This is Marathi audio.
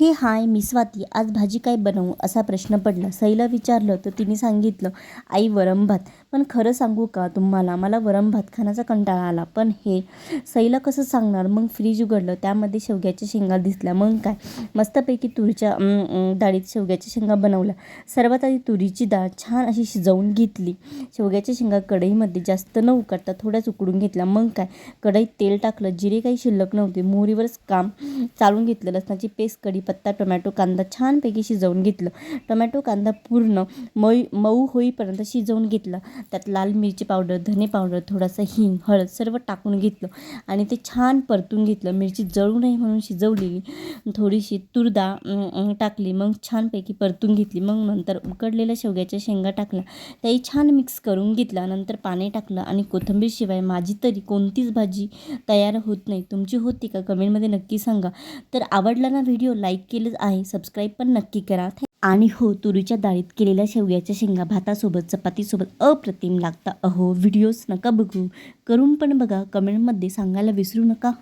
हे हाय मी स्वाती आज भाजी काय बनवू? असा प्रश्न पडला. सईला विचारलं तर तिने सांगितलं आई वरम भात. पण खरं सांगू का तुम्हाला? मला वरम भात खाण्याचा कंटाळा आला. पण हे सईला कसं सांगणार? मग फ्रीज उघडलं. त्यामध्ये शेवग्याच्या शेंगा दिसल्या. मग काय? मस्तपैकी तुरीच्या डाळीत शेवग्याच्या शेंगा बनवल्या. सर्वात आधी तुरीची डाळ छान अशी शिजवून घेतली. शेवग्याच्या शेंगा कढईमध्ये जास्त न उकडता थोड्याच उकडून घेतल्या. मग काय? कढईत तेल टाकलं. जिरे काही शिल्लक नव्हते. मोहरीवरच काम चालून घेतलं. लसणाची पेस्ट कढीपत्ता टोमॅटो कांदा छानपैकी शिजवून घेतलं. टोमॅटो कांदा पूर्ण मऊ मऊ होईपर्यंत शिजवून घेतला. त्यात लाल मिरची पावडर धने पावडर थोडासा हिंग हळद सर्व टाकून घेतलं आणि ते छान परतून घेतलं. मिरची जळू नये म्हणून शिजवलेली थोडीशी तुरदा टाकली. मग छानपैकी परतून घेतली. मग नंतर उकडलेल्या शेवग्याच्या शेंगा टाकल्या. त्याही छान मिक्स करून घेतला नंतर पाणी टाकलं आणि कोथिंबीर शिवाय माझी तरी कोणतीच भाजी तयार होत नाही. तुमची होती का? कमेंटमध्ये नक्की सांगा. तर आवडला ना व्हिडिओ लाईक केलंच आहे सबस्क्राईब पण नक्की करा. आणि हो तुरीच्या डाळीत केलेल्या शेवग्याच्या शेंगा भातासोबत चपातीसोबत अप्रतिम लागता. अहो व्हिडिओज नका बघू. करून पण बघा. कमेंटमध्ये सांगायला विसरू नका.